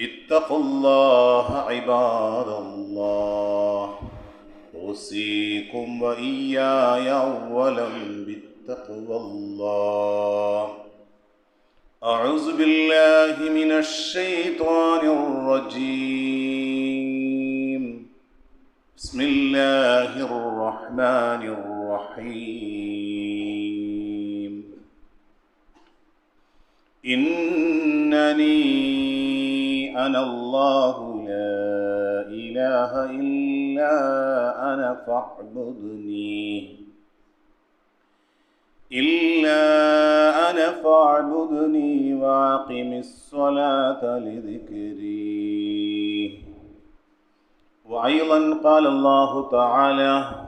اتقوا الله عباد الله. أوصيكم وإياي أولا بالتقوى الله. أعوذ بالله من الشيطان الرجيم. بسم الله الرحمن الرحيم. إنني أنا الله لا إله إلا أنا فاعبدني. إلا أنا فاعبدني وأقم الصلاة لذكري. وأيضا قال الله تعالى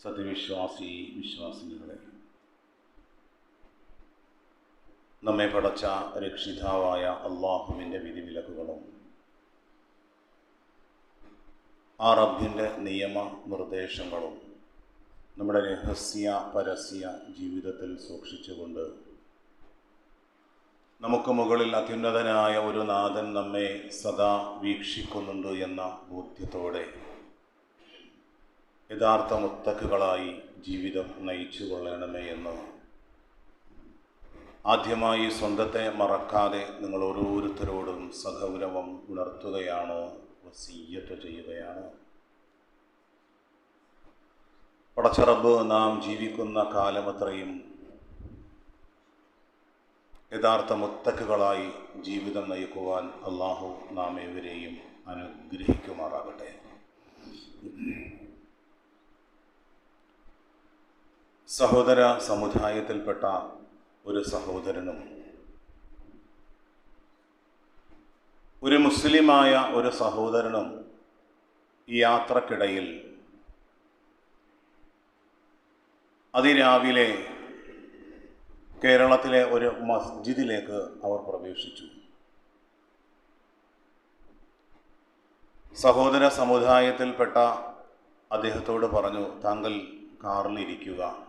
സത്യവിശ്വാസി വിശ്വാസികളെ നമ്മെ പടച്ച രക്ഷിതാവായ അള്ളാഹുവിന്റെ വിധിവിലക്കുകളും ആ റബ്ബിന്റെ നിയമ നിർദ്ദേശങ്ങളും നമ്മുടെ രഹസ്യ പരസ്യ ജീവിതത്തിൽ സൂക്ഷിച്ചുകൊണ്ട് നമുക്ക് മുകളിൽ അത്യുന്നതനായ ഒരു നാഥൻ നമ്മെ സദാ വീക്ഷിക്കുന്നുണ്ട് എന്ന ബോധ്യത്തോടെ യഥാർത്ഥ മുത്തക്കുകളായി ജീവിതം നയിച്ചു കൊള്ളണമേ എന്ന്. ആദ്യമായി സ്വന്തത്തെ മറക്കാതെ നിങ്ങൾ ഓരോരുത്തരോടും സഹൗരവം ഉണർത്തുകയാണോ? വസീയത്ത് ചെയ്യുകയാണ്? പടച്ചറബ് നാം ജീവിക്കുന്ന കാലമത്രയും യഥാർത്ഥ മുത്തക്കുകളായി ജീവിതം നയിക്കുവാൻ അള്ളാഹു നാം ഏവരെയും അനുഗ്രഹിക്കുമാറാകട്ടെ. സഹോദര സമുദായത്തിൽപ്പെട്ട ഒരു സഹോദരനും. ഒരു മുസ്ലിമായ ഒരു സഹോദരനും ഈ യാത്രക്കിടയിൽ അതിരാവിലെ കേരളത്തിലെ ഒരു മസ്ജിദിലേക്ക് അവർ പ്രവേശിച്ചു. സഹോദര സമുദായത്തിൽപ്പെട്ട അദ്ദേഹത്തോട് പറഞ്ഞു താങ്കൾ കാറിലിരിക്കുക.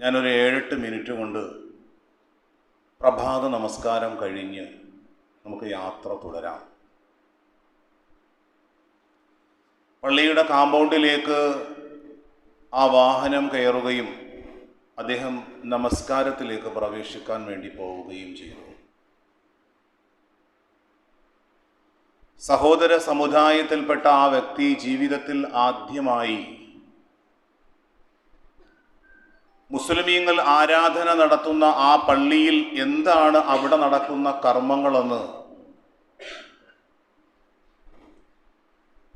ഞാനൊരു ഏഴെട്ട് മിനിറ്റ് കൊണ്ട് പ്രഭാത നമസ്കാരം കഴിഞ്ഞ് നമുക്ക് യാത്ര തുടരാം. പള്ളിയുടെ കാമ്പൗണ്ടിലേക്ക് ആ വാഹനം കയറുകയും അദ്ദേഹം നമസ്കാരത്തിലേക്ക് പ്രവേശിക്കാൻ വേണ്ടി പോവുകയും ചെയ്തു. സഹോദര സമുദായത്തിൽപ്പെട്ട ആ വ്യക്തി ജീവിതത്തിൽ ആദ്യമായി മുസ്ലിമീങ്ങൾ ആരാധന നടത്തുന്ന ആ പള്ളിയിൽ എന്താണ് അവിടെ നടക്കുന്ന കർമ്മങ്ങളെന്ന്?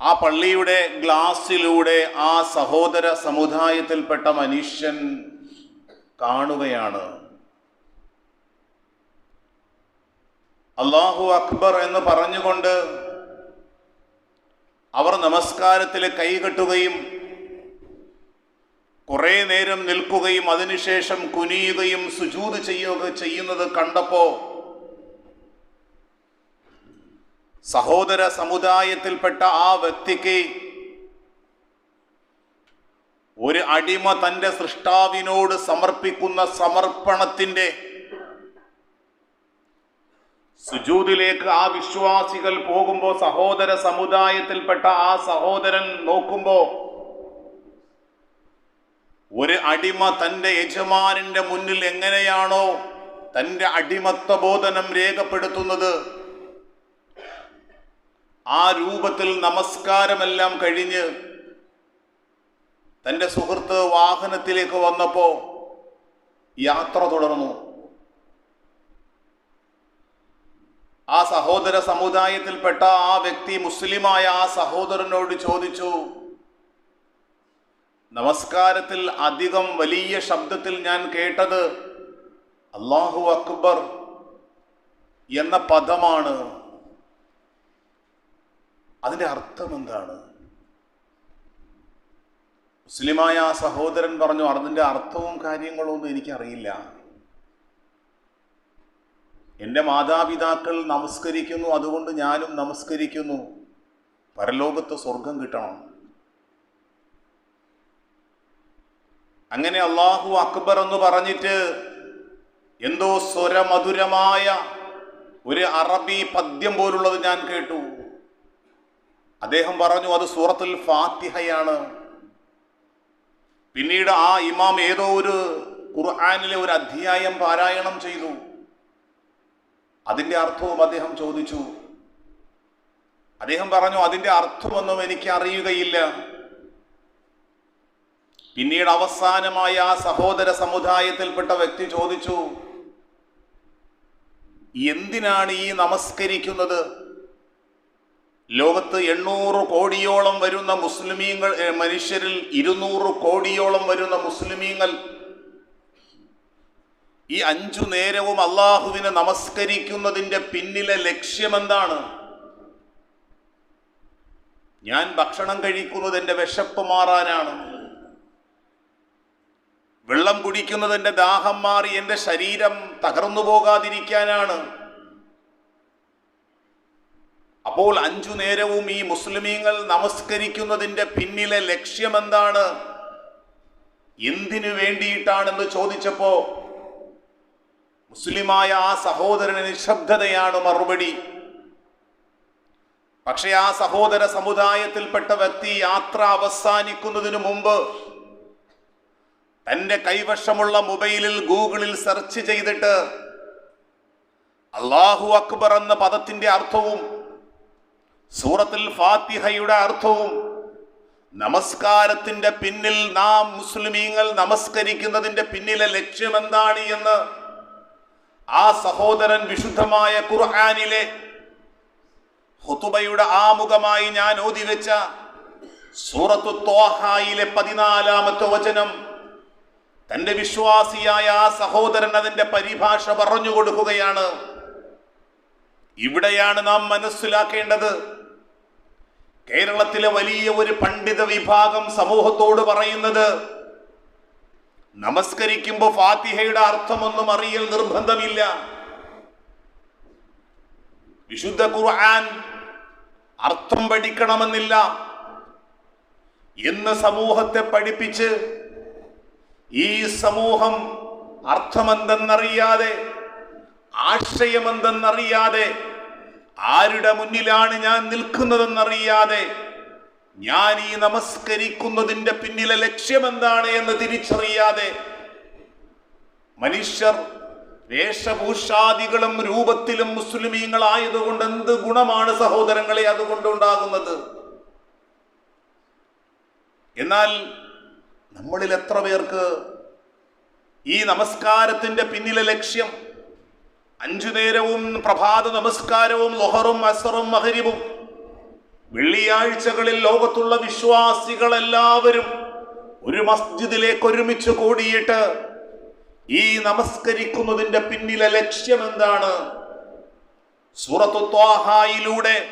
ആ പള്ളിയുടെ ഗ്ലാസ്സിലൂടെ ആ സഹോദര സമുദായത്തിൽപ്പെട്ട മനുഷ്യൻ കാണുകയാണ്. അള്ളാഹു അക്ബർ എന്ന് പറഞ്ഞുകൊണ്ട് അവർ നമസ്കാരത്തിൽ കൈകെട്ടുകയും കുറേ നേരം നിൽക്കുകയും അതിനുശേഷം കുനിയുകയും സുജൂത് ചെയ്യുക ചെയ്യുന്നത് കണ്ടപ്പോ സഹോദര സമുദായത്തിൽപ്പെട്ട ആ വ്യക്തിക്ക് ഒരു അടിമ തന്റെ സൃഷ്ടാവിനോട് സമർപ്പിക്കുന്ന സമർപ്പണത്തിന്റെ സുജൂതിലേക്ക് ആ വിശ്വാസികൾ പോകുമ്പോൾ സഹോദര സമുദായത്തിൽപ്പെട്ട ആ സഹോദരൻ നോക്കുമ്പോൾ ഒരു അടിമ തന്റെ യജമാനിന്റെ മുന്നിൽ എങ്ങനെയാണോ തന്റെ അടിമത്വ ബോധനം രേഖപ്പെടുത്തുന്നത്? ആ രൂപത്തിൽ നമസ്കാരമെല്ലാം കഴിഞ്ഞ് തന്റെ സുഹൃത്ത് വാഹനത്തിലേക്ക് വന്നപ്പോൾ യാത്ര തുടർന്നു. ആ സഹോദര സമുദായത്തിൽപ്പെട്ട ആ വ്യക്തി മുസ്ലിമായ ആ സഹോദരനോട് ചോദിച്ചു നമസ്കാരത്തിൽ അധികം വലിയ ശബ്ദത്തിൽ ഞാൻ കേട്ടത് അള്ളാഹു അക്ബർ എന്ന പദമാണ്. അതിന്റെ അർത്ഥം എന്താണ്? മുസ്ലിമായ ആ സഹോദരൻ പറഞ്ഞു അതിന്റെ അർത്ഥവും കാര്യങ്ങളും ഒന്നും എനിക്കറിയില്ല. എന്റെ മാതാപിതാക്കൾ നമസ്കരിക്കുന്നു അതുകൊണ്ട് ഞാനും നമസ്കരിക്കുന്നു. പരലോകത്ത് സ്വർഗം കിട്ടണം. അങ്ങനെ അള്ളാഹു അക്ബർ എന്ന് പറഞ്ഞിട്ട് എന്തോ സ്വരമധുരമായ ഒരു അറബി പദ്യം പോലുള്ളത് ഞാൻ കേട്ടു. അദ്ദേഹം പറഞ്ഞു അത് സൂറത്തുൽ ഫാത്തിഹയാണ്. പിന്നീട് ആ ഇമാം ഏതോ ഒരു ഖുർആാനിലെ ഒരു അധ്യായം പാരായണം ചെയ്തു. അതിന്റെ അർത്ഥവും അദ്ദേഹം ചോദിച്ചു. അദ്ദേഹം പറഞ്ഞു അതിന്റെ അർത്ഥമൊന്നും എനിക്ക് അറിയുകയില്ല. പിന്നീട് അവസാനമായ ആ സഹോദര സമുദായത്തിൽപ്പെട്ട വ്യക്തി ചോദിച്ചു എന്തിനാണ് ഈ നമസ്കരിക്കുന്നത്? ലോകത്ത് എണ്ണൂറ് കോടിയോളം വരുന്ന മുസ്ലിമീങ്ങൾ മനുഷ്യരിൽ ഇരുന്നൂറ് കോടിയോളം വരുന്ന മുസ്ലിമീങ്ങൾ ഈ അഞ്ചു നേരവും അള്ളാഹുവിനെ നമസ്കരിക്കുന്നതിന്റെ പിന്നിലെ ലക്ഷ്യമെന്താണ്? ഞാൻ ഭക്ഷണം കഴിക്കുന്നത് എന്റെ വിശപ്പ് മാറാനാണ്. വെള്ളം കുടിക്കുന്നത് എന്റെ ദാഹം മാറി എന്റെ ശരീരം തകർന്നു പോകാതിരിക്കാനാണ്. അപ്പോൾ അഞ്ചു നേരവും ഈ മുസ്ലിമീങ്ങൾ നമസ്കരിക്കുന്നതിന്റെ പിന്നിലെ ലക്ഷ്യം എന്താണ് എന്തിനു വേണ്ടിയിട്ടാണെന്ന് ചോദിച്ചപ്പോ മുസ്ലിമായ ആ സഹോദരന് നിശബ്ദതയാണ് മറുപടി. പക്ഷെ ആ സഹോദര സമുദായത്തിൽപ്പെട്ട വ്യക്തി യാത്ര അവസാനിക്കുന്നതിന് മുമ്പ് തന്റെ കൈവശമുള്ള മൊബൈലിൽ ഗൂഗിളിൽ സെർച്ച് ചെയ്തിട്ട് അള്ളാഹു അക്ബർ എന്ന പദത്തിന്റെ അർത്ഥവും സൂറത്തിൽ ഫാത്തിഹയുടെ അർത്ഥവും നമസ്കാരത്തിന്റെ പിന്നിൽ നാം മുസ്ലിമീങ്ങൾ നമസ്കരിക്കുന്നതിന്റെ പിന്നിലെ ലക്ഷ്യം എന്താണ് എന്ന് ആ സഹോദരൻ വിശുദ്ധമായ ഖുർആാനിലെ ഹുതുബയുടെ ആമുഖമായി ഞാൻ ഓതിവെച്ച സൂറത്തു തോഹായിലെ പതിനാലാമത്തെ വചനം തന്റെ വിശ്വാസിയായ ആ സഹോദരൻ അതിന്റെ പരിഭാഷ പറഞ്ഞു കൊടുക്കുകയാണ്. ഇവിടെയാണ് നാം മനസ്സിലാക്കേണ്ടത്. കേരളത്തിലെ വലിയ ഒരു പണ്ഡിത വിഭാഗം സമൂഹത്തോട് പറയുന്നത് നമസ്കരിക്കുമ്പോൾ ഫാത്തിഹയുടെ അർത്ഥമൊന്നും അറിയൽ നിർബന്ധമില്ല. വിശുദ്ധ ഖുർആൻ അർത്ഥം പഠിക്കണമെന്നില്ല. എന്ന് സമൂഹത്തെ പഠിപ്പിച്ച് ഈ സമൂഹം അർത്ഥമെന്തെന്നറിയാതെ ആശയമെന്തെന്നറിയാതെ ആരുടെ മുന്നിലാണ് ഞാൻ നിൽക്കുന്നതെന്നറിയാതെ ഞാൻ ഈ നമസ്കരിക്കുന്നതിന്റെ പിന്നിലെ ലക്ഷ്യമെന്താണ് എന്ന് തിരിച്ചറിയാതെ മനുഷ്യർ വേഷഭൂഷാദികളും രൂപത്തിലും മുസ്ലിമീങ്ങളായതുകൊണ്ട് എന്ത് ഗുണമാണ് സഹോദരങ്ങളെ അതുകൊണ്ടുണ്ടാകുന്നത് എന്നാൽ നമ്മളിൽ എത്ര പേർക്ക് ഈ നമസ്കാരത്തിന്റെ പിന്നിലെ ലക്ഷ്യം? അഞ്ചു നേരവും പ്രഭാത നമസ്കാരവും ലൊഹറും അസറും മഹരിബും വെള്ളിയാഴ്ചകളിൽ ലോകത്തുള്ള വിശ്വാസികളെല്ലാവരും ഒരു മസ്ജിദിലേക്ക് ഒരുമിച്ച് കൂടിയിട്ട് ഈ നമസ്കരിക്കുന്നതിന്റെ പിന്നിലെ ലക്ഷ്യം എന്താണ്? സൂറത്തു ത്വാഹായിലൂടെ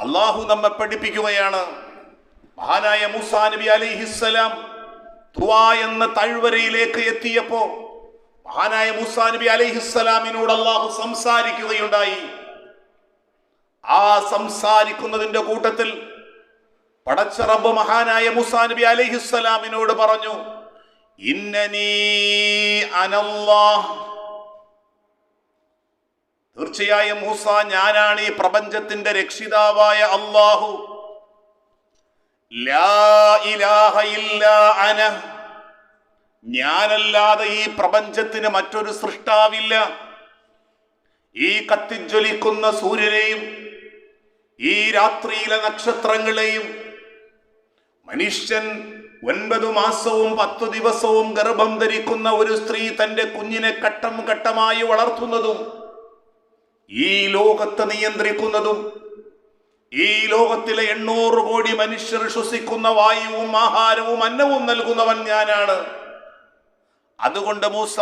അള്ളാഹു നമ്മെ പഠിപ്പിക്കുകയാണ്. മഹാനായ മൂസാ നബി അലൈഹിസ്സലാം തുവാ എന്ന താഴ്വരയിലേക്ക് എത്തിയപ്പോ മഹാനായ മൂസാ നബി അലൈഹിസ്സലാമിനോട് അള്ളാഹു സംസാരിക്കുകയുണ്ടായി. ആ സംസാരിക്കുന്നതിന്റെ കൂട്ടത്തിൽ പടച്ച റബ്ബ് മഹാനായ മുസാ നബി അലൈഹിസ്സലാമിനോട് പറഞ്ഞു അനല്ലാഹ്. തീർച്ചയായും മൂസ ഞാനാണ് ഈ പ്രപഞ്ചത്തിന്റെ രക്ഷിതാവായ അള്ളാഹു ഞാനല്ലാതെ ഈ പ്രപഞ്ചത്തിന് മറ്റൊരു സൃഷ്ടാവില്ല. ഈ കത്തിജ്വലിക്കുന്ന സൂര്യനെയും ഈ രാത്രിയിലെ നക്ഷത്രങ്ങളെയും മനുഷ്യൻ ഒൻപത് മാസവും പത്തു ദിവസവും ഗർഭം ധരിക്കുന്ന ഒരു സ്ത്രീ തന്റെ കുഞ്ഞിനെ ഘട്ടം ഘട്ടമായി വളർത്തുന്നതും ഈ ലോകത്തെ നിയന്ത്രിക്കുന്നതും ഈ ലോകത്തിലെ എണ്ണൂറ് കോടി മനുഷ്യർ ശ്വസിക്കുന്ന വായുവും ആഹാരവും അന്നവും നൽകുന്നവൻ ഞാനാണ്. അതുകൊണ്ട് മൂസ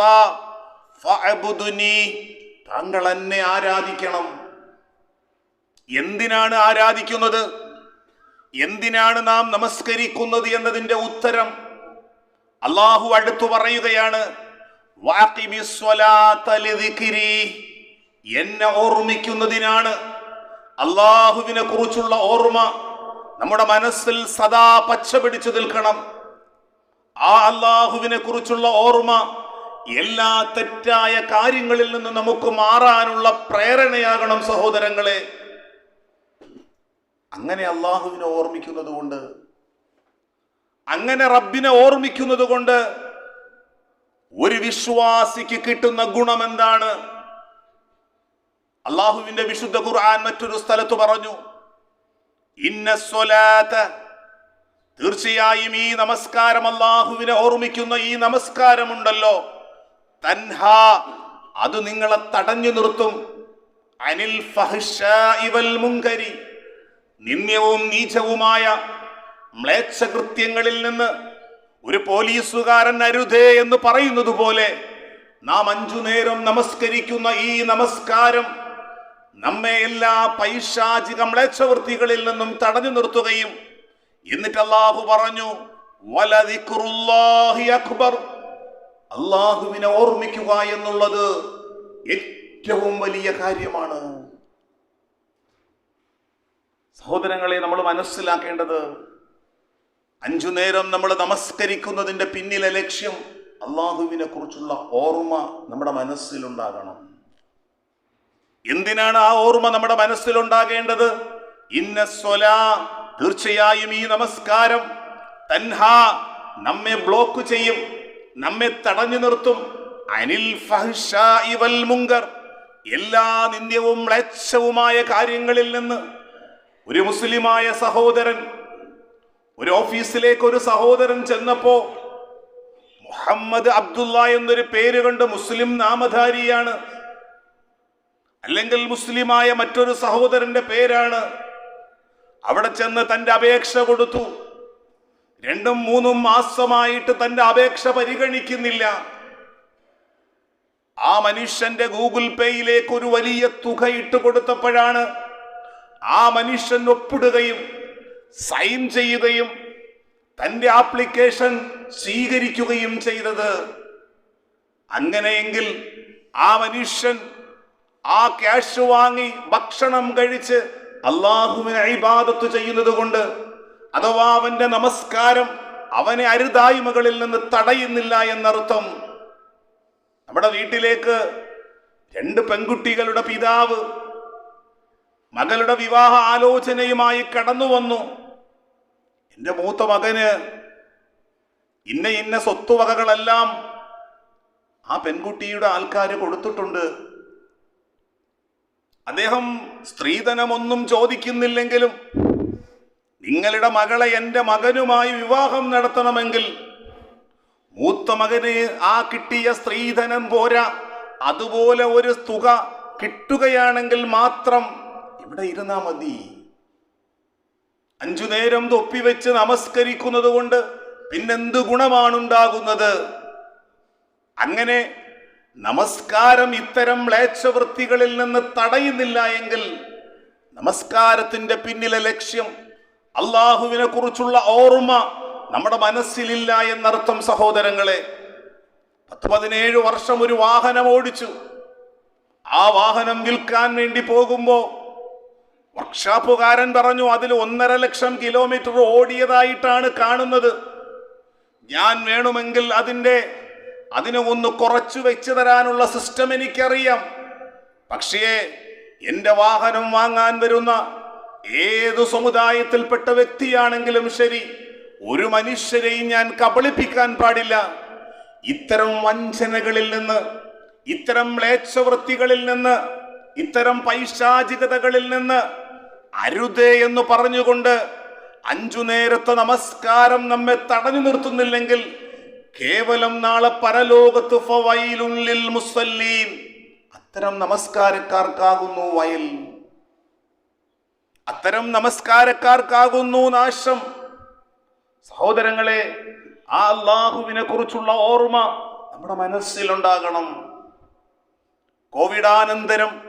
താങ്കൾ എന്നെ ആരാധിക്കണം. എന്തിനാണ് ആരാധിക്കുന്നത്? എന്തിനാണ് നാം നമസ്കരിക്കുന്നത് എന്നതിന്റെ ഉത്തരം അള്ളാഹു അടുത്തു പറയുകയാണ്. എന്നെ ഓർമ്മിക്കുന്നതിനാണ്. അള്ളാഹുവിനെ കുറിച്ചുള്ള ഓർമ്മ നമ്മുടെ മനസ്സിൽ സദാ പച്ച പിടിച്ചു നിൽക്കണം. ആ അള്ളാഹുവിനെ കുറിച്ചുള്ള ഓർമ്മ എല്ലാ തെറ്റായ കാര്യങ്ങളിൽ നിന്ന് നമുക്ക് മാറാനുള്ള പ്രേരണയാകണം സഹോദരങ്ങളെ. അങ്ങനെ അള്ളാഹുവിനെ ഓർമ്മിക്കുന്നത് കൊണ്ട് അങ്ങനെ റബ്ബിനെ ഓർമ്മിക്കുന്നത് കൊണ്ട് ഒരു വിശ്വാസിക്ക് കിട്ടുന്ന ഗുണം എന്താണ്? അള്ളാഹുവിന്റെ വിശുദ്ധ ഖുർആൻ മറ്റൊരു സ്ഥലത്ത് പറഞ്ഞു തീർച്ചയായും ഈ നമസ്കാരം അള്ളാഹുവിനെ ഓർമ്മിക്കുന്ന ഈ നമസ്കാരമുണ്ടല്ലോ. തൻഹ അത് നിങ്ങളെ തടഞ്ഞു നിർത്തും. അനിൽ ഇവൽ വൽ മുങ്കരി നിന്ദ്യവും നീചവുമായ മ്ലേച്ഛകൃത്യങ്ങളിൽ നിന്ന് ഒരു പോലീസുകാരൻ അരുതേ എന്ന് പറയുന്നത് പോലെ നാം അഞ്ചു നേരം നമസ്കരിക്കുന്ന ഈ നമസ്കാരം നമ്മെ എല്ലാ പൈശാചിക മ്ലേച്ഛവൃത്തികളിൽ നിന്നും തടഞ്ഞു നിർത്തുകയും എന്നിട്ട് അള്ളാഹു പറഞ്ഞു "വലദിക്റുല്ലാഹി അക്ബർ. അള്ളാഹുവിനെ ഓർമ്മിക്കുക എന്നുള്ളത് ഏറ്റവും വലിയ കാര്യമാണ്. സഹോദരങ്ങളെ നമ്മൾ മനസ്സിലാക്കേണ്ടത് അഞ്ചു നേരം നമ്മൾ നമസ്കരിക്കുന്നതിന്റെ പിന്നിലെ ലക്ഷ്യം അള്ളാഹുവിനെ കുറിച്ചുള്ള ഓർമ്മ നമ്മുടെ മനസ്സിലുണ്ടാകണം. എന്തിനാണ് ആ ഓർമ്മ നമ്മുടെ മനസ്സിലുണ്ടാകേണ്ടത്? ഇന്ന സ്വലാ തീർച്ചയായും ഈ നമസ്കാരം തൻഹ നമ്മെ ബ്ലോക്ക് ചെയ്യും നമ്മെ തടഞ്ഞു നിർത്തും. അനിൽ ഇവൽ വൽ മുങ്കർ എല്ലാ നിന്ദ്യവും മ്ലേച്ഛവുമായ കാര്യങ്ങളിൽ നിന്ന് ഒരു മുസ്ലിമായ സഹോദരൻ ഒരു ഓഫീസിലേക്ക് ഒരു സഹോദരൻ ചെന്നപ്പോ മുഹമ്മദ് അബ്ദുള്ള എന്നൊരു പേര് കണ്ട് മുസ്ലിം നാമധാരിയാണ് അല്ലെങ്കിൽ മുസ്ലിമായ മറ്റൊരു സഹോദരന്റെ പേരാണ്. അവിടെ ചെന്ന് തന്റെ അപേക്ഷ കൊടുത്തു. രണ്ടും മൂന്നും മാസമായിട്ട് തന്റെ അപേക്ഷ പരിഗണിക്കുന്നില്ല. ആ മനുഷ്യന്റെ ഗൂഗിൾ പേയിലേക്ക് ഒരു വലിയ തുക ഇട്ട് കൊടുത്തപ്പോഴാണ് ആ മനുഷ്യൻ ഒപ്പിടുകയും സൈൻ ചെയ്യുകയും തന്റെ ആപ്ലിക്കേഷൻ സ്വീകരിക്കുകയും ചെയ്തത്. അങ്ങനെയെങ്കിൽ ആ മനുഷ്യൻ ആ ക്യാഷ് വാങ്ങി ഭക്ഷണം കഴിച്ച് അള്ളാഹുവിനെ ഇബാദത്ത് ചെയ്യുന്നത് കൊണ്ട് അഥവാ അവന്റെ നമസ്കാരം അവനെ അരുതായ്മകളിൽ നിന്ന് തടയുന്നില്ല എന്നർത്ഥം. നമ്മുടെ വീട്ടിലേക്ക് രണ്ട് പെൺകുട്ടികളുടെ പിതാവ് മകളുടെ വിവാഹ ആലോചനയുമായി കടന്നു വന്നു. എന്റെ മൂത്ത മകന് ഇന്ന ഇന്ന സ്വത്തുവകകളെല്ലാം ആ പെൺകുട്ടിയുടെ ആൾക്കാർ കൊടുത്തിട്ടുണ്ട്. അദ്ദേഹം സ്ത്രീധനമൊന്നും ചോദിക്കുന്നില്ലെങ്കിലും നിങ്ങളുടെ മകളെ എന്റെ മകനുമായി വിവാഹം നടത്തണമെങ്കിൽ മൂത്ത മകന് ആ കിട്ടിയ സ്ത്രീധനം പോരാ. അതുപോലെ ഒരു തുക കിട്ടുകയാണെങ്കിൽ മാത്രം ഇവിടെ ഇരുന്നാ മതി. അഞ്ചു നേരം തൊപ്പിവെച്ച് നമസ്കരിക്കുന്നത് കൊണ്ട് പിന്നെന്ത് ഗുണമാണുണ്ടാകുന്നത്? അങ്ങനെ നമസ്കാരം ഇത്തരം മ്ലേച്ഛവൃത്തികളിൽ നിന്ന് തടയുന്നില്ല എങ്കിൽ നമസ്കാരത്തിന്റെ പിന്നിലെ ലക്ഷ്യം അള്ളാഹുവിനെ കുറിച്ചുള്ള ഓർമ്മ നമ്മുടെ മനസ്സിലില്ല എന്നർത്ഥം സഹോദരങ്ങളെ. പത്ത് പതിനേഴ് വർഷം ഒരു വാഹനം ഓടിച്ചു. ആ വാഹനം വിൽക്കാൻ വേണ്ടി പോകുമ്പോൾ വർക്ക്ഷോപ്പുകാരൻ പറഞ്ഞു അതിൽ ഒന്നര ലക്ഷം കിലോമീറ്റർ ഓടിയതായിട്ടാണ് കാണുന്നത്. ഞാൻ വേണമെങ്കിൽ അതിന്റെ അതിനെ ഒന്ന് കുറച്ചു വെച്ചു തരാനുള്ള സിസ്റ്റം എനിക്കറിയാം. പക്ഷേ എന്റെ വാഹനം വാങ്ങാൻ വരുന്ന ഏതു സമുദായത്തിൽപ്പെട്ട വ്യക്തിയാണെങ്കിലും ശരി ഒരു മനുഷ്യരെയും ഞാൻ കബളിപ്പിക്കാൻ പാടില്ല. ഇത്തരം വഞ്ചനകളിൽ നിന്ന് ഇത്തരം മ്ലേച്ഛവൃത്തികളിൽ നിന്ന് ഇത്തരം പൈശാചികതകളിൽ നിന്ന് അരുതേ എന്ന് പറഞ്ഞുകൊണ്ട് അഞ്ചു നേരത്തെ നമസ്കാരം നമ്മെ തടഞ്ഞു നിർത്തുന്നില്ലെങ്കിൽ കേവലം നാളെ പരലോകത്ത് മുസല്ലീൻ. അത്തരം നമസ്കാരക്കാർക്കാകുന്നു വയൽ. അത്തരം നമസ്കാരക്കാർക്കാകുന്നു നാശം. സഹോദരങ്ങളെ ആ അള്ളാഹുവിനെ കുറിച്ചുള്ള ഓർമ്മ നമ്മുടെ മനസ്സിലുണ്ടാകണം. കോവിഡാനന്തരം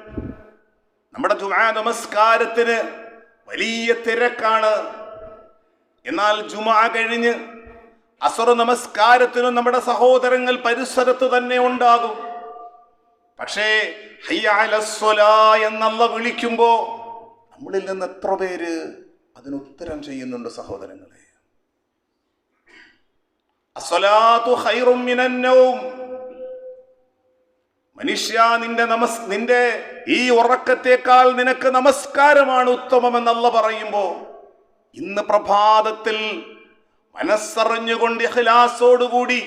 നമ്മുടെ ജുമാ നമസ്കാരത്തിന് വലിയ തിരക്കാണ്. എന്നാൽ ജുമാ കഴിഞ്ഞ് അസുറ നമസ്കാരത്തിനും നമ്മുടെ സഹോദരങ്ങൾ പരിസരത്ത് തന്നെ ഉണ്ടാകും. പക്ഷേ എന്നല്ല വിളിക്കുമ്പോ നമ്മളിൽ നിന്ന് എത്ര പേര് അതിന് ഉത്തരം ചെയ്യുന്നുണ്ട് സഹോദരങ്ങളെ? മനുഷ്യ നിന്റെ നമസ് നിന്റെ ഈ ഉറക്കത്തേക്കാൾ നിനക്ക് നമസ്കാരമാണ് ഉത്തമം എന്നല്ല പറയുമ്പോ ഇന്ന് പ്രഭാതത്തിൽ മനസ്സറിഞ്ഞുകൊണ്ട് ഇഖ്ലാസോടുകൂടി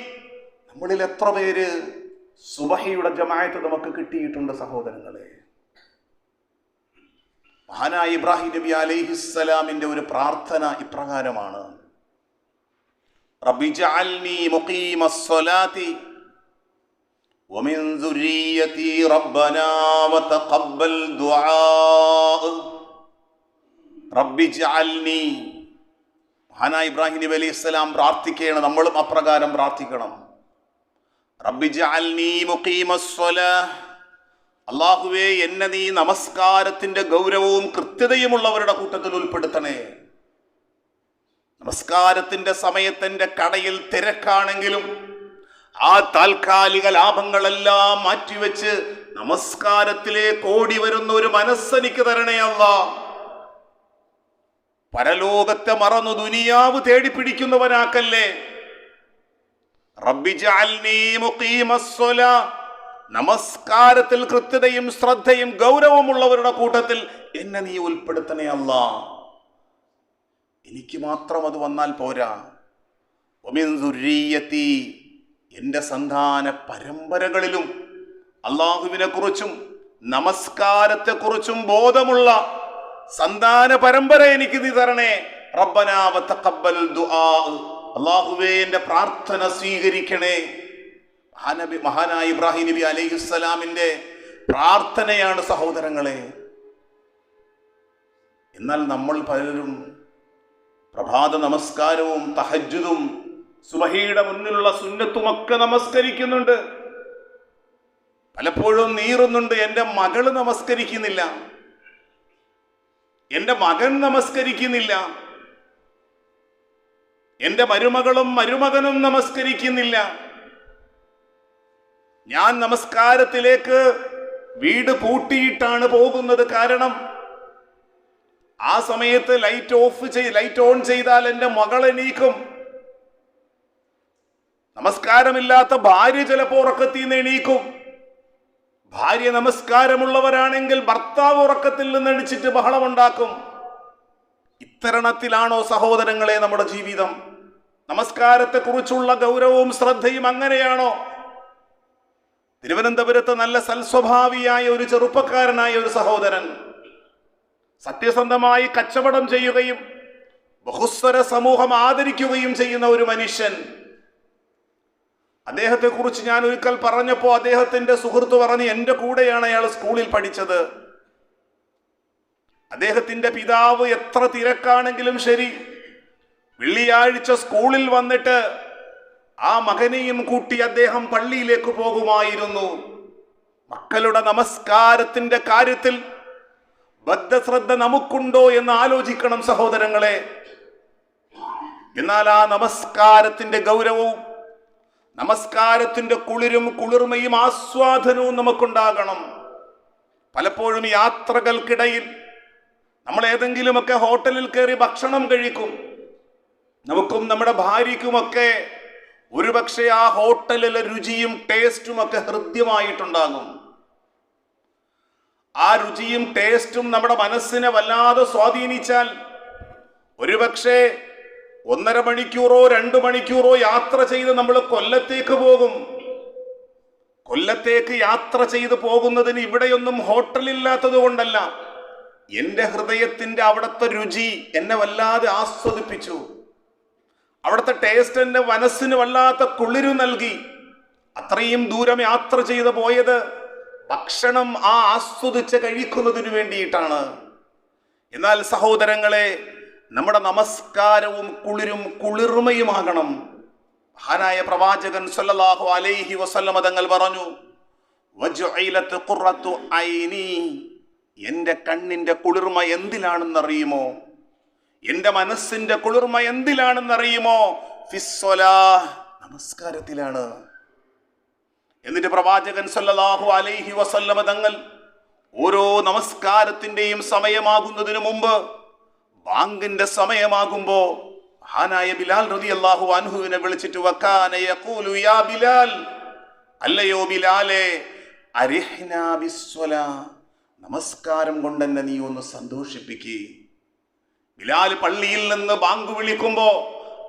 നമ്മളിൽ എത്ര പേര് സുബഹിയുടെ ജമായത്ത് നമുക്ക് കിട്ടിയിട്ടുണ്ട് സഹോദരങ്ങളെ മഹാനായ ഇബ്രാഹിം നബി അലൈഹിസ്സലാമിന്റെ ഒരു പ്രാർത്ഥന ഇപ്രകാരമാണ് റബ്ബി ജഅൽനി മുഖീമസ്സലാത്തി ومن ذريتي ربنا وتقبل دعاء رب اجعلني മഹാനായ ഇബ്രാഹിം നബി അലൈഹി സ്വലാം പ്രാർത്ഥിക്കുകയാണ്. നമ്മളും അപ്രകാരം പ്രാർത്ഥിക്കണം. അള്ളാഹുവേ എന്നെ നീ നമസ്കാരത്തിന്റെ ഗൗരവവും കൃത്യതയുമുള്ളവരുടെ കൂട്ടത്തിൽ ഉൾപ്പെടുത്തണേ. നമസ്കാരത്തിന്റെ സമയത്തിന്റെ കടയിൽ തിരക്കാണെങ്കിലും ആ താൽക്കാലിക ലാഭങ്ങളെല്ലാം മാറ്റിവെച്ച് നമസ്കാരത്തിലേക്ക് ഓടി വരുന്ന ഒരു മനസ്സെനിക്ക് തരണേ അല്ല പരലോകത്തെ മറന്നു ദുനിയാവ് തേടി പിടിക്കുന്നവനാക്കല്ലേ? നമസ്കാരത്തിൽ കൃത്യതയും ശ്രദ്ധയും ഗൗരവമുള്ളവരുടെ കൂട്ടത്തിൽ എന്നെ നീ ഉൾപ്പെടുത്തണേ അല്ല. എനിക്ക് മാത്രം അത് വന്നാൽ പോരാ. എന്റെ സന്താന പരമ്പരകളിലും അള്ളാഹുവിനെ കുറിച്ചും നമസ്കാരത്തെക്കുറിച്ചും ബോധമുള്ള സന്താന പരമ്പര എനിക്ക് നീ തരണേ. റബ്ബനാവ തഖബ്ബൽ ദുആ. അള്ളാഹുവേ എന്റെ പ്രാർത്ഥന സ്വീകരിക്കണേ. മഹാനബി മഹാനായ ഇബ്രാഹിം നബി അലൈഹിസ്സലാമിന്റെ പ്രാർത്ഥനയാണ് സഹോദരങ്ങളെ. എന്നാൽ നമ്മൾ പലരും പ്രഭാത നമസ്കാരവും തഹജ്ജുദും സുബഹിയുടെ മുന്നിലുള്ള സുന്നത്തുമൊക്കെ നമസ്കരിക്കുന്നുണ്ട്. പലപ്പോഴും നീറുന്നുണ്ട് എന്റെ മകൾ നമസ്കരിക്കുന്നില്ല. എന്റെ മകൻ നമസ്കരിക്കുന്നില്ല. എന്റെ മരുമകളും മരുമകനും നമസ്കരിക്കുന്നില്ല. ഞാൻ നമസ്കാരത്തിലേക്ക് വീട് പൂട്ടിയിട്ടാണ് പോകുന്നത് കാരണം ആ സമയത്ത് ലൈറ്റ് ഓഫ് ചെയ് ലൈറ്റ് ഓൺ ചെയ്താൽ എന്റെ മകൾ എണീക്കും. നമസ്കാരമില്ലാത്ത ഭാര്യ ചിലപ്പോൾ ഉറക്കത്തിൽ നിന്ന് എണീക്കും. ഭാര്യ നമസ്കാരമുള്ളവരാണെങ്കിൽ ഭർത്താവ് ഉറക്കത്തിൽ നിന്ന് എണിച്ചിട്ട് ബഹളമുണ്ടാക്കും. ഇത്തരണത്തിലാണോ സഹോദരങ്ങളെ നമ്മുടെ ജീവിതം? നമസ്കാരത്തെക്കുറിച്ചുള്ള ഗൗരവവും ശ്രദ്ധയും അങ്ങനെയാണോ? തിരുവനന്തപുരത്ത് നല്ല സൽസ്വഭാവിയായ ഒരു ചെറുപ്പക്കാരനായ ഒരു സഹോദരൻ സത്യസന്ധമായി കച്ചവടം ചെയ്യുകയും ബഹുസ്വര സമൂഹം ആദരിക്കുകയും ചെയ്യുന്ന ഒരു മനുഷ്യൻ അദ്ദേഹത്തെ കുറിച്ച് ഞാൻ ഒരിക്കൽ പറഞ്ഞപ്പോൾ അദ്ദേഹത്തിന്റെ സുഹൃത്ത് പറഞ്ഞ് എന്റെ കൂടെയാണ് അയാൾ സ്കൂളിൽ പഠിച്ചത്. അദ്ദേഹത്തിന്റെ പിതാവ് എത്ര തിരക്കാണെങ്കിലും ശരി. വെള്ളിയാഴ്ച സ്കൂളിൽ വന്നിട്ട് ആ മകനെയും കൂട്ടി അദ്ദേഹം പള്ളിയിലേക്ക് പോകുമായിരുന്നു. മക്കളുടെ നമസ്കാരത്തിന്റെ കാര്യത്തിൽ ബദ്ധശ്രദ്ധ നമുക്കുണ്ടോ എന്ന് ആലോചിക്കണം സഹോദരങ്ങളെ. എന്നാൽ ആ നമസ്കാരത്തിന്റെ ഗൗരവവും നമസ്കാരത്തിന്റെ കുളിരും കുളിർമയും ആസ്വാദനവും നമുക്കുണ്ടാകണം. പലപ്പോഴും യാത്രകൾക്കിടയിൽ നമ്മൾ ഏതെങ്കിലുമൊക്കെ ഹോട്ടലിൽ കയറി ഭക്ഷണം കഴിക്കും. നമുക്കും നമ്മുടെ ഭാര്യയ്ക്കുമൊക്കെ ഒരുപക്ഷെ ആ ഹോട്ടലിലെ രുചിയും ടേസ്റ്റും ഒക്കെ ഹൃദ്യമായിട്ടുണ്ടാകും. ആ രുചിയും ടേസ്റ്റും നമ്മുടെ മനസ്സിനെ വല്ലാതെ സ്വാധീനിച്ചാൽ ഒരുപക്ഷെ ഒന്നര മണിക്കൂറോ രണ്ട് മണിക്കൂറോ യാത്ര ചെയ്ത് നമ്മൾ കൊല്ലത്തേക്ക് പോകും. കൊല്ലത്തേക്ക് യാത്ര ചെയ്ത് പോകുന്നതിന് ഇവിടെയൊന്നും ഹോട്ടലില്ലാത്തത് കൊണ്ടല്ല. എന്റെ ഹൃദയത്തിന്റെ അവിടുത്തെ രുചി എന്നെ വല്ലാതെ ആസ്വദിപ്പിച്ചു. അവിടുത്തെ ടേസ്റ്റ് എന്റെ മനസ്സിന് വല്ലാത്ത കുളിരു നൽകി. അത്രയും ദൂരം യാത്ര ചെയ്ത് പോയത് ഭക്ഷണം ആ ആസ്വദിച്ച് കഴിക്കുന്നതിന് വേണ്ടിയിട്ടാണ്. എന്നാൽ സഹോദരങ്ങളെ നമ്മുടെ നമസ്കാരവും കുളിരും കുളിർമയുമാകണം. മഹാനായ പ്രവാചകൻ സല്ലല്ലാഹു അലൈഹി വസല്ലമ തങ്ങൾ പറഞ്ഞു എന്റെ കണ്ണിന്റെ കുളിർമ എന്തിലാണെന്നറിയുമോ? എന്റെ മനസ്സിന്റെ കുളിർമ എന്തിലാണെന്നറിയുമോ? നമസ്കാരത്തിലാണ്. എന്നിട്ട് പ്രവാചകൻ സല്ലല്ലാഹു അലൈഹി വസല്ലമ തങ്ങൾ ഓരോ നമസ്കാരത്തിന്റെയും സമയമാകുന്നതിന് മുമ്പ് ബാങ്കിന്റെ സമയമാകുമ്പോ ഹാനായ ബിലാൽ റതി അള്ളാഹു അൻഹുവിനെ വിളിച്ചിട്ട് യാ ബിലാൽ. അല്ലയോ ബിലാലെ നമസ്കാരം കൊണ്ടെന്നെ നീ ഒന്ന് സന്തോഷിപ്പിക്കേ. ബിലാൽ പള്ളിയിൽ നിന്ന് ബാങ്ക് വിളിക്കുമ്പോ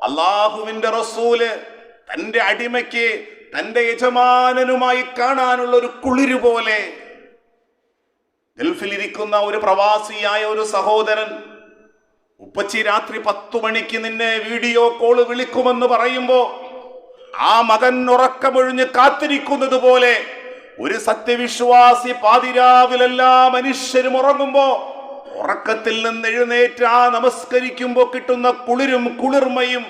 അള്ളാഹുവിന്റെ റസൂൽ തന്റെ അടിമയ്ക്ക് തന്റെ യജമാനനുമായി കാണാനുള്ള ഒരു കുളിര് പോലെ. ഗൾഫിലിരിക്കുന്ന ഒരു പ്രവാസിയായ ഒരു സഹോദരൻ ഉപ്പച്ചി രാത്രി പത്തു മണിക്ക് നിന്നെ വീഡിയോ കോൾ വിളിക്കുമെന്ന് പറയുമ്പോ ആ മകൻ ഉറക്കമൊഴിഞ്ഞ് കാത്തിരിക്കുന്നത് പോലെ ഒരു സത്യവിശ്വാസി പാതിരാവിലെല്ലാ മനുഷ്യരും ഉറങ്ങുമ്പോ ഉറക്കത്തിൽ നിന്ന് എഴുന്നേറ്റ് ആ നമസ്കരിക്കുമ്പോ കിട്ടുന്ന കുളിരും കുളിർമയും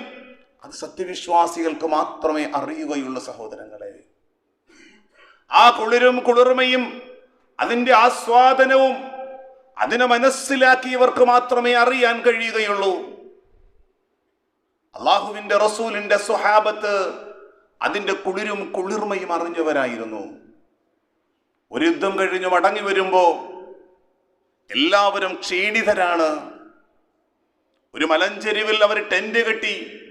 അത് സത്യവിശ്വാസികൾക്ക് മാത്രമേ അറിയുകയുള്ളൂ സഹോദരങ്ങളെ. ആ കുളിരും കുളിർമയും അതിന്റെ ആസ്വാദനവും അതിനെ മനസ്സിലാക്കിയവർക്ക് മാത്രമേ അറിയാൻ കഴിയുകയുള്ളൂ. അള്ളാഹുവിന്റെ റസൂലിന്റെ സ്വഹാബത്ത് അതിന്റെ കുളിരും കുളിർമയും അറിഞ്ഞവരായിരുന്നു. ഒരു യുദ്ധം കഴിഞ്ഞു മടങ്ങി വരുമ്പോ എല്ലാവരും ക്ഷീണിതരാണ്. ഒരു മലഞ്ചെരിവിൽ അവർ ടെന്റ് കെട്ടി.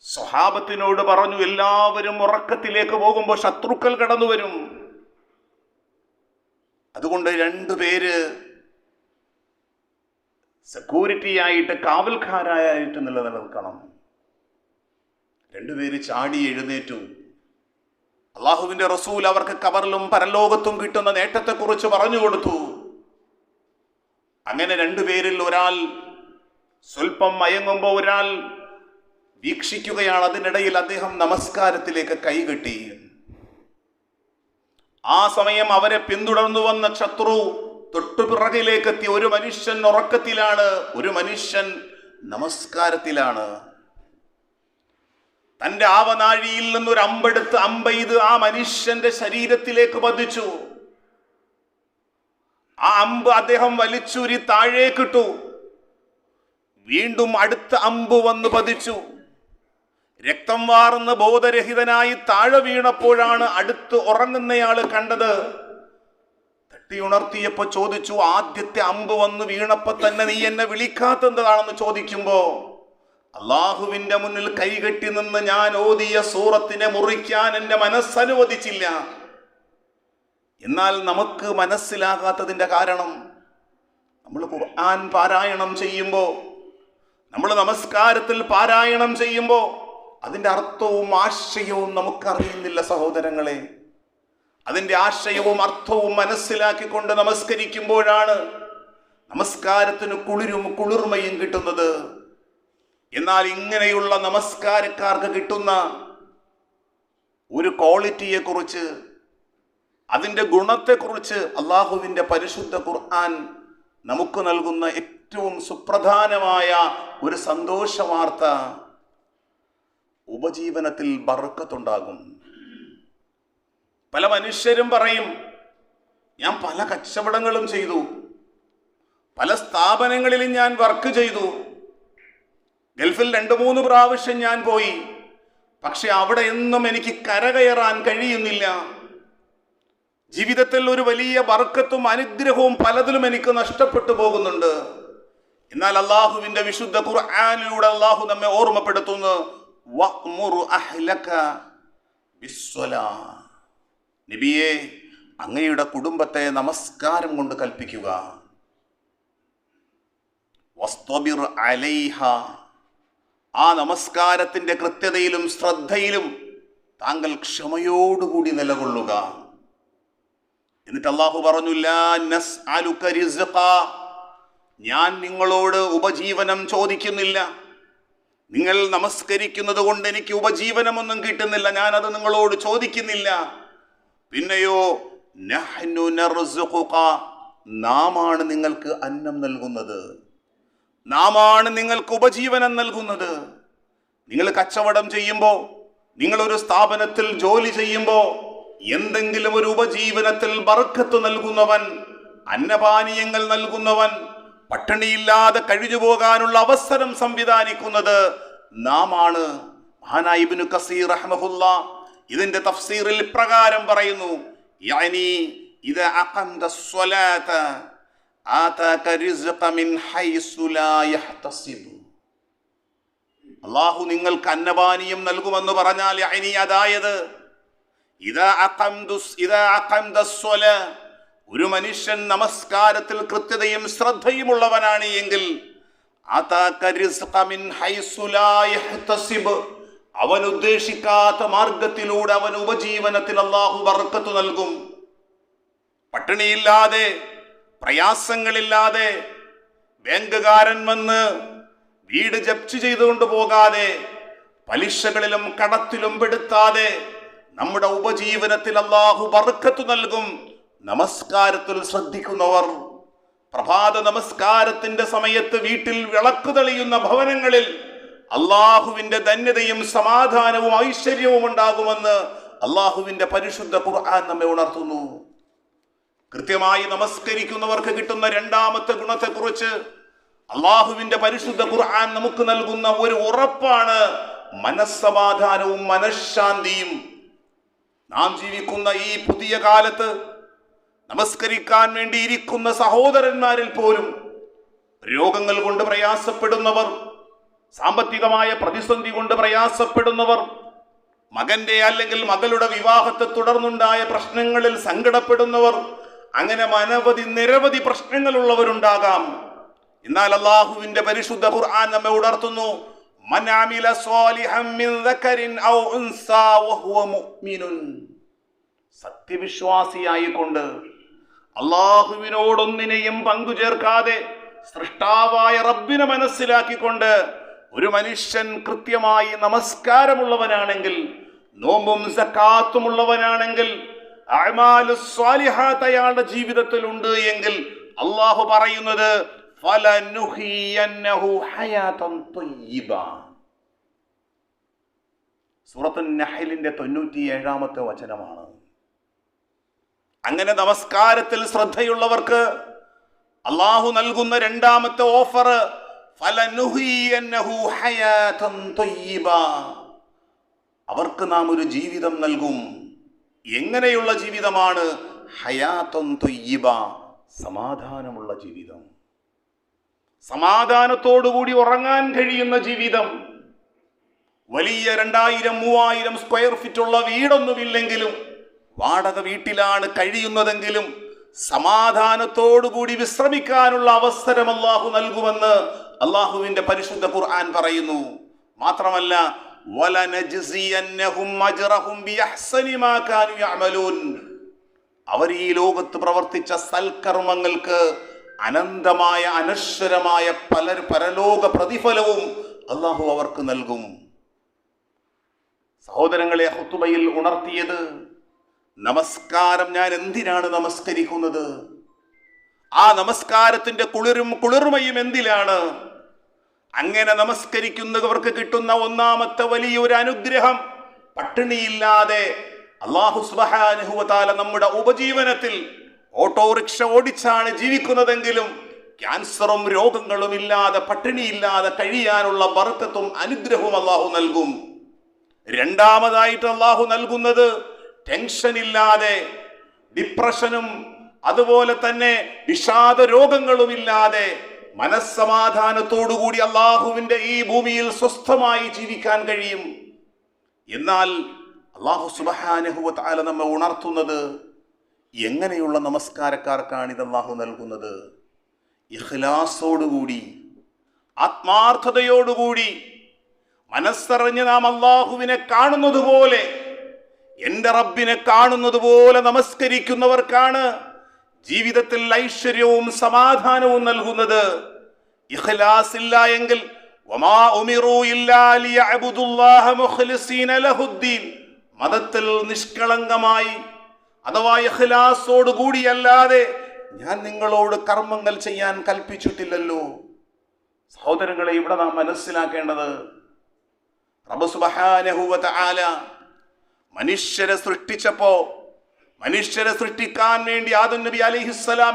സ്വഹാബത്തിനോട് പറഞ്ഞു എല്ലാവരും ഉറക്കത്തിലേക്ക് പോകുമ്പോൾ ശത്രുക്കൾ കടന്നു വരും അതുകൊണ്ട് രണ്ടു പേര് സെക്യൂരിറ്റി ആയിട്ട് കാവൽക്കാരായിട്ട് നിലനിൽക്കണം. രണ്ടുപേര് ചാടി എഴുന്നേറ്റു. അള്ളാഹുവിന്റെ റസൂൽ അവർക്ക് കവറിലും പരലോകത്തും കിട്ടുന്ന നേട്ടത്തെക്കുറിച്ച് പറഞ്ഞു കൊടുത്തു അങ്ങനെ രണ്ടുപേരിൽ ഒരാൾ സ്വൽപ്പം മയങ്ങുമ്പോൾ ഒരാൾ വീക്ഷിക്കുകയാണ്. അതിനിടയിൽ അദ്ദേഹം നമസ്കാരത്തിലേക്ക് കൈകെട്ടി ആ സമയം അവരെ പിന്തുടർന്നു വന്ന ശത്രു തൊട്ടുപിറകിലേക്ക് എത്തി ഒരു മനുഷ്യൻ ഉറക്കത്തിലാണ് ഒരു മനുഷ്യൻ നമസ്കാരത്തിലാണ്. തന്റെ ആവനാഴിയിൽ നിന്നൊരു അമ്പെടുത്ത് അമ്പെയ്ത് ആ മനുഷ്യന്റെ ശരീരത്തിലേക്ക് പതിച്ചു. ആ അമ്പ് അദ്ദേഹം വലിച്ചൂരി താഴേക്കിട്ടു. വീണ്ടും അടുത്ത അമ്പ് വന്ന് പതിച്ചു. രക്തം വാർന്ന് ബോധരഹിതനായി താഴെ വീണപ്പോഴാണ് അടുത്ത് ഉറങ്ങുന്നയാൾ കണ്ടത്. തട്ടിയുണർത്തിയപ്പോ ചോദിച്ചു ആദ്യത്തെ അമ്പ് വന്ന് വീണപ്പോ തന്നെ നീ എന്നെ വിളിക്കാത്തതാണെന്ന് ചോദിക്കുമ്പോ അള്ളാഹുവിന്റെ മുന്നിൽ കൈകെട്ടി നിന്ന് ഞാൻ ഓതിയ സൂറത്തിനെ മുറിക്കാൻ എന്റെ മനസ്സനുവദിച്ചില്ല. എന്നാൽ നമുക്ക് മനസ്സിലാകാത്തതിന്റെ കാരണം നമ്മൾ ഖുർആൻ പാരായണം ചെയ്യുമ്പോൾ നമ്മൾ നമസ്കാരത്തിൽ പാരായണം ചെയ്യുമ്പോൾ അതിന്റെ അർത്ഥവും ആശയവും നമുക്കറിയുന്നില്ല സഹോദരങ്ങളെ. അതിന്റെ ആശയവും അർത്ഥവും മനസ്സിലാക്കിക്കൊണ്ട് നമസ്കരിക്കുമ്പോഴാണ് നമസ്കാരത്തിന് കുളിരും കുളിർമയും കിട്ടുന്നത്. എന്നാൽ ഇങ്ങനെയുള്ള നമസ്കാരക്കാർക്ക് കിട്ടുന്ന ഒരു ക്വാളിറ്റിയെക്കുറിച്ച് അതിന്റെ ഗുണത്തെക്കുറിച്ച് അള്ളാഹുവിന്റെ പരിശുദ്ധ ഖുർആൻ നമുക്ക് നൽകുന്ന ഏറ്റവും സുപ്രധാനമായ ഒരു സന്തോഷ വാർത്ത ഉപജീവനത്തിൽ ബറുക്കത്തുണ്ടാകും പല മനുഷ്യരും പറയും ഞാൻ പല കച്ചവടങ്ങളും ചെയ്തു. പല സ്ഥാപനങ്ങളിലും ഞാൻ വർക്ക് ചെയ്തു. ഗൾഫിൽ രണ്ട് മൂന്ന് പ്രാവശ്യം ഞാൻ പോയി. പക്ഷെ അവിടെ എന്നും എനിക്ക് കരകയറാൻ കഴിയുന്നില്ല. ജീവിതത്തിൽ ഒരു വലിയ വർക്കത്തും അനുഗ്രഹവും പലതിലും എനിക്ക് നഷ്ടപ്പെട്ടു പോകുന്നുണ്ട്. എന്നാൽ അള്ളാഹുവിന്റെ വിശുദ്ധ ഖുർആാനിലൂടെ അള്ളാഹു നമ്മെ ഓർമ്മപ്പെടുത്തുന്നു. നബിയെ അങ്ങയുടെ കുടുംബത്തെ നമസ്കാരം കൊണ്ട് കൽപ്പിക്കുക. വസ്തബിർ അലൈഹ. ആ നമസ്കാരത്തിന്റെ കൃത്യതയിലും ശ്രദ്ധയിലും താങ്കൾ ക്ഷമയോടുകൂടി നിലകൊള്ളുക. എന്നിട്ട് അള്ളാഹു പറഞ്ഞു "ലാ നസ്അലുക റിസ്ഖാ. ഞാൻ നിങ്ങളോട് ഉപജീവനം ചോദിക്കുന്നില്ല. നിങ്ങൾ നമസ്കരിക്കുന്നത് കൊണ്ട് എനിക്ക് ഉപജീവനമൊന്നും കിട്ടുന്നില്ല. ഞാൻ അത് നിങ്ങളോട് ചോദിക്കുന്നില്ല. പിന്നെയോ. നാമാണ് നിങ്ങൾക്ക് അന്നം നൽകുന്നത്. നാമാണ് നിങ്ങൾക്ക് ഉപജീവനം നൽകുന്നത്. നിങ്ങൾ കച്ചവടം ചെയ്യുമ്പോൾ നിങ്ങളൊരു സ്ഥാപനത്തിൽ ജോലി ചെയ്യുമ്പോൾ എന്തെങ്കിലും ഒരു ഉപജീവനത്തിൽ ബർക്കത്ത് നൽകുന്നവൻ അന്നപാനീയങ്ങൾ നൽകുന്നവൻ പട്ടിണിയില്ലാതെ കഴിഞ്ഞു പോകാനുള്ള അവസരം സംവിധാനിക്കുന്നത് നാം ആണ് മഹാനായ ഇബ്നു കസീർ റഹ്മഹുല്ല ഇതിന്റെ തഫ്സീറിൽ പ്രകാരം പറയുന്നു അള്ളാഹു നിങ്ങൾക്ക് അന്നപാനീയം നൽകുമെന്ന് പറഞ്ഞാൽ അതായത് ഇദാ ഒരു മനുഷ്യൻ നമസ്കാരത്തിൽ കൃത്യതയും ശ്രദ്ധയുമുള്ളവനാണ് എങ്കിൽ അവൻ ഉദ്ദേശിക്കാത്ത മാർഗത്തിലൂടെ അവൻ ഉപജീവനത്തിൽ അള്ളാഹു വർക്കത്തു നൽകും. പട്ടിണിയില്ലാതെ പ്രയാസങ്ങളില്ലാതെ ബാങ്കുകാരൻ വന്ന് വീട് ജപ്തി ചെയ്തുകൊണ്ട് പോകാതെ പലിശകളിലും കടത്തിലും പെടുത്താതെ നമ്മുടെ ഉപജീവനത്തിൽ അള്ളാഹു ബർക്കത്ത് നൽകും. നമസ്കാരത്തിൽ ശ്രദ്ധിക്കുന്നവർ പ്രഭാത നമസ്കാരത്തിന്റെ സമയത്ത് വീട്ടിൽ വിളക്ക് തെളിയുന്ന ഭവനങ്ങളിൽ അള്ളാഹുവിന്റെ ധന്യതയും സമാധാനവും ഐശ്വര്യവും ഉണ്ടാകുമെന്ന് അള്ളാഹുവിന്റെ പരിശുദ്ധ ഖുർആൻ നമ്മെ ഉണർത്തുന്നു. കൃത്യമായി നമസ്കരിക്കുന്നവർക്ക് കിട്ടുന്ന രണ്ടാമത്തെ ഗുണത്തെക്കുറിച്ച് അള്ളാഹുവിന്റെ പരിശുദ്ധ ഖുർആൻ നമുക്ക് നൽകുന്ന ഒരു ഉറപ്പാണ്. മനസ്സമാധാനവും മനഃശാന്തിയും. നാം ജീവിക്കുന്ന ഈ പുതിയ കാലത്ത് നമസ്കരിക്കാൻ വേണ്ടി ഇരിക്കുന്ന സഹോദരന്മാരിൽ പോലും രോഗങ്ങൾ കൊണ്ട് പ്രയാസപ്പെടുന്നവർ സാമ്പത്തികമായ പ്രതിസന്ധി കൊണ്ട് പ്രയാസപ്പെടുന്നവർ മകന്റെ അല്ലെങ്കിൽ മകളുടെ വിവാഹത്തെ തുടർന്നുണ്ടായ പ്രശ്നങ്ങളിൽ സങ്കടപ്പെടുന്നവർ അങ്ങനെ അനവധി നിരവധി പ്രശ്നങ്ങളുള്ളവരുണ്ടാകാം എന്നാൽ അള്ളാഹുവിന്റെ പരിശുദ്ധ ഖുർആൻ നമ്മെ ഉണർത്തുന്നു സത്യവിശ്വാസിയായിക്കൊണ്ട് അള്ളാഹുവിനോടൊന്നിനെയും പങ്കു ചേർക്കാതെ സൃഷ്ടാവായ റബ്ബിനെ മനസ്സിലാക്കിക്കൊണ്ട് ഒരു മനുഷ്യൻ കൃത്യമായി നമസ്കാരമുള്ളവനാണെങ്കിൽ നോമ്പും സക്കാത്തുമുള്ളവനാണെങ്കിൽ അയാളുടെ ജീവിതത്തിൽ ഉണ്ട് എങ്കിൽ അള്ളാഹു പറയുന്നത് ഫലനുഹിയന്നഹു ഹയാതൻ ത്വയ്യിബ. സൂറത്തു നഹലിന്റെ തൊണ്ണൂറ്റി ഏഴാമത്തെ വചനമാണ് അങ്ങനെ നമസ്കാരത്തിൽ ശ്രദ്ധയുള്ളവർക്ക് അള്ളാഹു നൽകുന്ന രണ്ടാമത്തെ ഓഫർ. അവർക്ക് നാം ഒരു ജീവിതം നൽകും. എങ്ങനെയുള്ള ജീവിതമാണ്? സമാധാനമുള്ള ജീവിതം. സമാധാനത്തോടുകൂടി ഉറങ്ങാൻ കഴിയുന്ന ജീവിതം. വലിയ രണ്ടായിരം മൂവായിരം സ്ക്വയർ ഫീറ്റ് ഉള്ള വീടൊന്നുമില്ലെങ്കിലും വാടക വീട്ടിലാണ് കഴിയുന്നതെങ്കിലും സമാധാനത്തോടുകൂടി വിശ്രമിക്കാനുള്ള അവസരം അള്ളാഹു നൽകുമെന്ന് അള്ളാഹുവിന്റെ പരിശുദ്ധ ഖുർആൻ പറയുന്നു. മാത്രമല്ല അവർ ഈ ലോകത്ത് പ്രവർത്തിച്ച സൽക്കർമ്മങ്ങൾക്ക് അനന്തമായ അനശ്വരമായ പല പരലോക പ്രതിഫലവും അള്ളാഹു അവർക്ക് നൽകും. സഹോദരങ്ങളെ ഹുത്തുബയിൽ ഉണർത്തിയത് നമസ്കാരം ഞാൻ എന്തിനാണ് നമസ്കരിക്കുന്നത്? ആ നമസ്കാരത്തിന്റെ കുളിരും കുളിർമയും എന്തിലാണ്? അങ്ങനെ നമസ്കരിക്കുന്നവർക്ക് കിട്ടുന്ന ഒന്നാമത്തെ വലിയൊരു അനുഗ്രഹം പട്ടിണിയില്ലാതെ അള്ളാഹു സുബഹാനുഹുവതാല നമ്മുടെ ഉപജീവനത്തിൽ ഓട്ടോറിക്ഷ ഓടിച്ചാണ് ജീവിക്കുന്നതെങ്കിലും ക്യാൻസറും രോഗങ്ങളും ഇല്ലാതെ പട്ടിണിയില്ലാതെ കഴിയാനുള്ള ബർക്കത്തും അനുഗ്രഹവും അള്ളാഹു നൽകും. രണ്ടാമതായിട്ട് അള്ളാഹു നൽകുന്നത് ടെൻഷൻ ഇല്ലാതെ ഡിപ്രഷനും അതുപോലെ തന്നെ വിഷാദ രോഗങ്ങളും ഇല്ലാതെ മനസ്സമാധാനത്തോടുകൂടി അള്ളാഹുവിന്റെ ഈ ഭൂമിയിൽ സ്വസ്ഥമായി ജീവിക്കാൻ കഴിയും. എന്നാൽ അള്ളാഹു സുബഹാനുഹുവാല നമ്മെ ഉണർത്തുന്നത് എങ്ങനെയുള്ള നമസ്കാരക്കാർക്കാണ് ഇത് അള്ളാഹു നൽകുന്നത്? ഇഖ്ലാസോടുകൂടി ആത്മാർത്ഥതയോടുകൂടി മനസ്സറിഞ്ഞ് നാം അള്ളാഹുവിനെ കാണുന്നത് പോലെ എന്റെ റബ്ബിനെ കാണുന്നത് പോലെ നമസ്കരിക്കുന്നവർക്കാണ് ജീവിതത്തിൽ ഐശ്വര്യവും സമാധാനവും നൽകുന്നത്. ഇഖ്ലാസ് ഇല്ല എങ്കിൽ മതത്തിൽ നിഷ്കളങ്കമായി അഥവാ ഇഖ്ലാസോട് കൂടിയല്ലാതെ ഞാൻ നിങ്ങളോട് കർമ്മങ്ങൾ ചെയ്യാൻ കൽപ്പിച്ചിട്ടില്ലല്ലോ. സഹോദരങ്ങളെ ഇവിടെ നാം മനസ്സിലാക്കേണ്ടത് റബ്ബ് സുബ്ഹാനഹു വ തആല മനുഷ്യരെ സൃഷ്ടിച്ചപ്പോ മനുഷ്യരെ സൃഷ്ടിക്കാൻ വേണ്ടി ആദം നബി അലിഹിസ്സലാം